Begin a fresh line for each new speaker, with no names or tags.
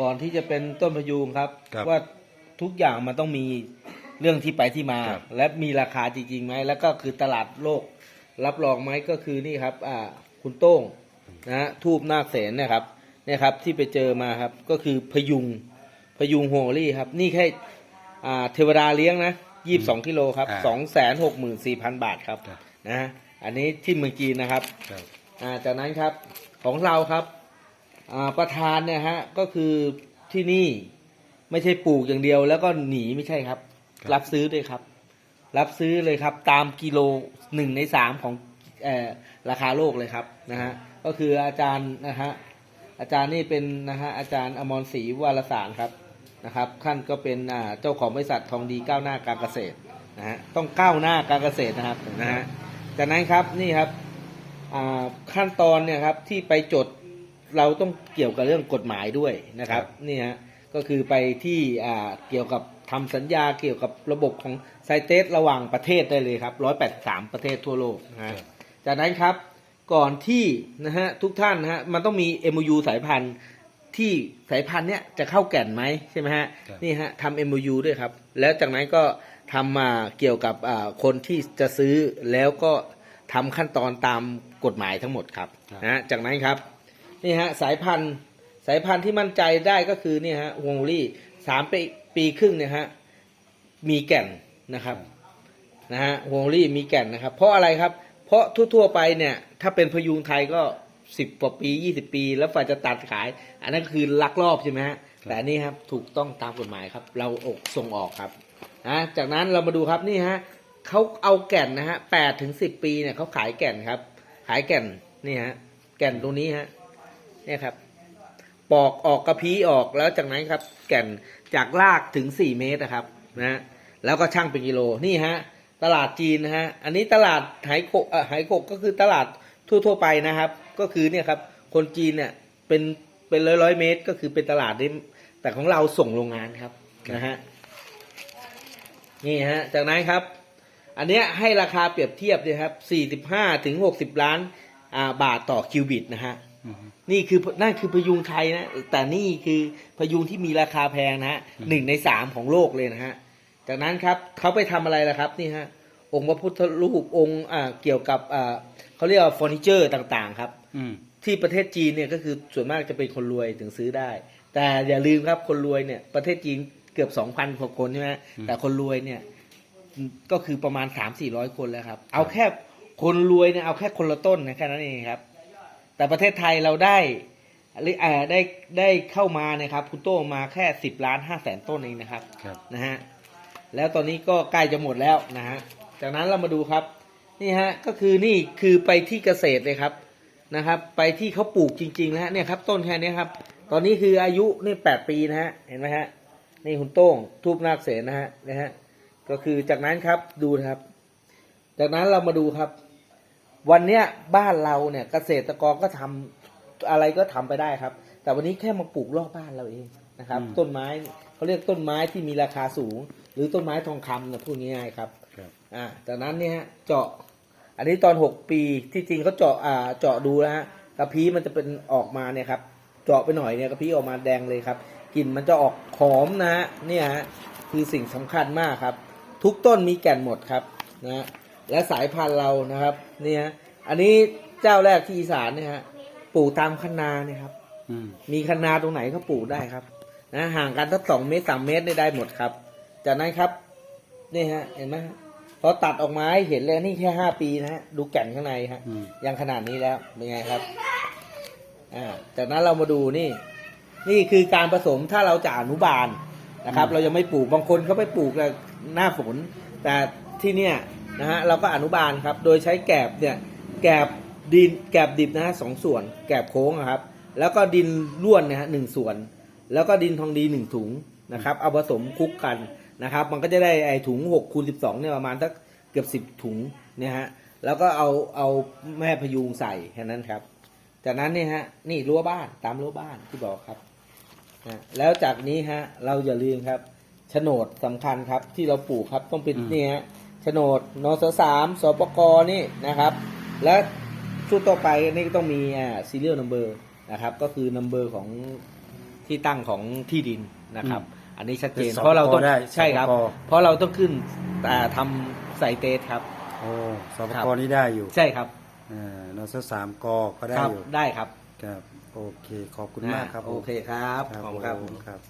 ก่อนที่จะเป็นต้นพยุงครับ
ครับ
ว่าทุกอย่างมันต้องมีเรื่องที่ไปที่มา
ครับ
และมีราคาจริงๆไหมแล้วก็คือตลาดโลก รับรองไหมก็คือนี่ครับอ่าคุณโต้งนะฮะทูบนาคเสนเนี่ยครับเนี่ยครับที่ไปเจอมาครับก็คือพยุงพยุงโฮลี่ครับ นี่แค่อ่าเทวดาเลี้ยงนะยี่สิบสองกิโลครับ
อ่า
สองแสนหกหมื่นสี่พันบาทครับ
ครับ
นะฮะอันนี้ที่เมืองจีนนะครับ
ครับ
อ่าจากนั้นครับของเราครับอ่า ประธานเนี่ยฮะก็คือที่นี่ไม่ใช่ปลูกอย่างเดียว แล้วก็หนีไม่ใช่ครับ
ครับ
รับซื้อด้วยครับ รับซื้อเลยครับ ตามกิโลหนึ่งในสามของเออราคาโลกเลยครับนะฮะก็คืออาจารย์นะฮะอาจารย์นี่เป็นนะฮะอาจารย์อมรศรีวารสารครับนะครับท่านก็เป็นอ่าเจ้าของบริษัททองดีก้าวหน้าการเกษตรนะฮะต้องก้าวหน้าการเกษตรนะครับนะฮะจากนั้นครับนี่ครับอ่าขั้นตอนเนี่ยครับที่ไปจด เราต้องเกี่ยวกับเรื่องกฎหมายด้วยนะครับ
ครับ
นี่ฮะก็คือไปที่อ่าเกี่ยวกับทำสัญญาเกี่ยวกับระบบของไซเตสระหว่างประเทศได้เลยครับ183 ประเทศทั่วโลกนะฮะจากนั้นครับก่อนที่นะฮะทุกท่านนะฮะมันต้องมี MOU สายพันธุ์ที่สายพันธุ์เนี้ยจะเข้าแก่นไหมใช่ไหมฮะ
ครับ
นี่ฮะทำ MOU ด้วยครับ แล้วจากนั้นก็ทำมาเกี่ยวกับอ่าคนที่จะซื้อแล้วก็ทำขั้นตอนตามกฎหมายทั้งหมดครับ
ครับ
นะฮะจากนั้นครับ นี่ฮะสายพันธุ์สายพันธุ์ที่มั่นใจได้ก็คือเนี่ยฮะฮวงลี่สามปีปีครึ่งเนี่ยฮะมีแก่นนะครับนะฮะฮวงลี่มีแก่นนะครับ เพราะอะไรครับ เพราะทั่วๆไปเนี่ย ถ้าเป็นพยุงไทยก็สิบกว่าปียี่สิบปี แล้วฝ่ายจะตัดขาย อันนั้นคือลักลอบใช่ไหมฮะแต่อันนี่ครับถูกต้องตามกฎหมายครับ เราอกส่งออกครับนะจากนั้นเรามาดูครับนี่ฮะเขาเอาแก่นนะฮะแปดถึงสิบปีเนี่ยเขาขายแก่นครับ ขายแก่นนี่ฮะแก่นตรงนี้ฮะ เนี่ยครับ ปอกออกกระพี้ออกแล้วจากนั้นครับ แก่นจากรากถึงสี่เมตรนะครับนะแล้วก็ช่างเป็นกิโลนี่ฮะตลาดจีนนะฮะอันนี้ตลาดไหโขไหโขก็คือตลาดทั่ว ๆ ไปนะครับ ก็คือเนี่ยครับ คนจีนเนี่ยเป็นเป็นร้อยร้อยเมตร ก็คือเป็นตลาดนี้แต่ของเราส่งโรงงานครับนะฮะนี่ฮะจากนั้นครับ อันเนี้ยให้ราคาเปรียบเทียบเลยครับสี่สิบห้าถึงหกสิบล้านบาทต่อคิวบิตนะฮะ นี่คือนั่นคือพยุงไทยนะ แต่นี่คือพยุงที่มีราคาแพงนะฮะ
อืม
หนึ่งในสามของโลกเลยนะฮะ จากนั้นครับเขาไปทำอะไรล่ะครับนี่ฮะองค์พระพุทธรูปองค์อ่าเกี่ยวกับอ่าเขาเรียกว่าเฟอร์นิเจอร์ต่างๆ ครับ
อืม
ที่ประเทศจีนเนี่ยก็คือส่วนมากจะเป็นคนรวยถึงซื้อได้ แต่อย่าลืมครับคนรวยเนี่ยประเทศจีนเกือบสองพันกว่าคนใช่ไหม
อืม
แต่คนรวยเนี่ยก็คือประมาณสามสี่ร้อยคนแล้วครับ เอาแค่คนรวยเนี่ยเอาแค่คนละต้นนะแค่นั้นเองครับ แต่ประเทศไทยเราได้หรืออ่าได้ได้เข้ามานะครับคุณโต้งมาแค่สิบล้านห้าแสนต้นเองนะครับ
ครับ
นะฮะแล้วตอนนี้ก็ใกล้จะหมดแล้วนะฮะจากนั้นเรามาดูครับ นี่ฮะก็คือนี่คือไปที่เกษตรเลยครับนะครับ ไปที่เขาปลูกจริงๆแล้วเนี่ยครับ ต้นแค่นี้ครับ ตอนนี้คืออายุนี่แปดปีนะฮะเห็นไหมฮะนี่คุณโต้งทูบนาคเสนนะฮะนะฮะก็คือจากนั้นครับดูนะครับ จากนั้นเรามาดูครับ วันเนี้ยบ้านเราเนี่ยเกษตรกรก็ทำอะไรก็ทำไปได้ครับ แต่วันนี้แค่มาปลูกรอบบ้านเราเองนะครับ
อืม
ต้นไม้เขาเรียกต้นไม้ที่มีราคาสูง หรือต้นไม้ทองคำนะพูดง่ายๆครับ
ครับ
อ่าจากนั้นเนี่ยฮะเจาะอันนี้ตอนหกปีที่จริงเขาเจาะอ่าเจาะดูแล้วฮะกระพี้มันจะเป็นออกมาเนี่ยครับเจาะไปหน่อยเนี่ยกระพี้ออกมาแดงเลยครับกลิ่นมันจะออกหอมนะฮะเนี่ยฮะคือสิ่งสำคัญมากครับ ทุกต้นมีแก่นหมดครับนะฮะ และสายพันธุ์เรานะครับเนี่ยฮะอันนี้เจ้าแรกที่อีสานเนี่ยฮะปลูกตามคันนาเนี่ยครับ
อืม
มีคันนาตรงไหนก็ปลูกได้ครับนะห่างกันสักสองเมตรสามเมตรได้ได้หมดครับ จากนั้นครับนี่ฮะเห็นไหมฮะพอตัดออกมาให้เห็นเลยนี่แค่ห้าปีนะฮะดูแก่นข้างในฮะ
อืม
ยังขนาดนี้แล้วเป็นไงครับอ่าจากนั้นเรามาดูนี่ นี่คือการผสมถ้าเราจะอนุบาลนะครับ เรายังไม่ปลูกบางคนเขาไปปลูกแต่หน้าฝน แต่ที่เนี่ย นะฮะเราก็อนุบาลครับ โดยใช้แกบเนี่ยแกบดินแกบดิบนะฮะสองส่วน แกบโค้งอะครับ แล้วก็ดินร่วนนะฮะหนึ่งส่วน แล้วก็ดินทองดีหนึ่งถุงนะครับเอาผสมคลุกกันนะครับ มันก็จะได้ไอถุงหกคูณสิบสองเนี่ยประมาณสักเกือบสิบถุงเนี่ยฮะแล้วก็เอาเอาแม่พยุงใส่แค่นั้นครับ จากนั้นเนี่ยฮะนี่รั้วบ้านตามรั้วบ้านที่บอกครับนะแล้วจากนี้ฮะเราอย่าลืมครับโฉนดสำคัญครับที่เราปลูกครับต้องเป็น
อืม
นี่ฮะโฉนดนสสามสปกนี่นะครับ และชุดต่อไปนี่ก็ต้องมีอ่า serial number นะครับ ก็คือ number ของที่ตั้งของที่ดินนะครับ อันนี้ชัดเจน
เป็น
เพราะเราต้อง
สปกได้
ใช่ครับ
สปก
เพราะเราต้องขึ้นอ่าทำใส่เตสครับ
โอ้สป
ครับ
กนี้ได้อยู่
ใช่ครับ
เออนสสามกก็ได้
ครับ
อยู่
ได้ครับ
ครับ โอเค ขอบคุณมากครับผม
โอเคครับ
ครับ
ขอบคุณครับ
ผม ครับ